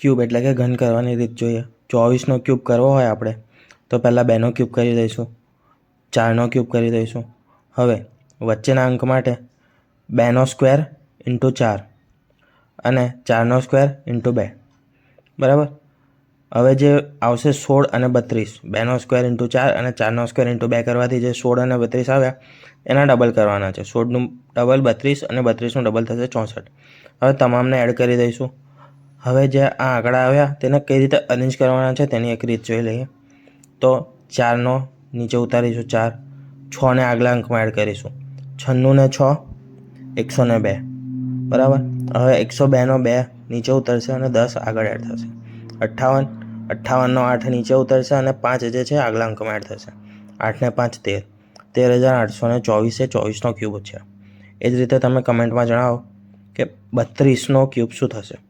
Cube એટલે કે ઘન કરવાની રીત જોઈએ. ચોવીસનો ક્યુબ કરવો હોય આપણે, તો પહેલાં બેનો ક્યુબ કરી દઈશું. ચારનો ક્યુબ કરી દઈશું. હવે વચ્ચેના અંક માટે બેનો સ્ક્વેર ઇન્ટુ ચાર અને ચારનો સ્ક્વેર ઇન્ટુ બે. બરાબર? હવે જે આવશે સોળ અને બત્રીસ. બેનો સ્ક્વેર ઇન્ટુ ચાર અને ચારનો સ્ક્વેર ઇન્ટુ બે કરવાથી જે સોળ અને બત્રીસ આવ્યા, એના ડબલ કરવાના છે. સોળનું ડબલ બત્રીસ અને બત્રીસનું ડબલ થશે ચોસઠ. હવે તમામને એડ કરી દઈશું. હવે જે આ આંકડા આવ્યા, તેને કઈ રીતે અરેન્જ કરવાના છે તેની એક રીત જોઈ લઈએ. તો ચારનો નીચે ઉતારીશું ચાર. છને આગલા અંકમાં એડ કરીશું. છન્નું ને છ એકસો ને બે. બરાબર? હવે એકસો બેનો બે નીચે ઉતરશે અને દસ આગળ એડ થશે. અઠ્ઠાવન, અઠ્ઠાવનનો આઠ નીચે ઉતરશે અને પાંચ જે છે આગલા અંકમાં એડ થશે. આઠને પાંચ, તેર. તેર હજાર આઠસો ને ચોવીસે ચોવીસનો ક્યુબ છે. એ જ રીતે તમે કમેન્ટમાં જણાવો કે બત્રીસનો ક્યુબ શું થશે?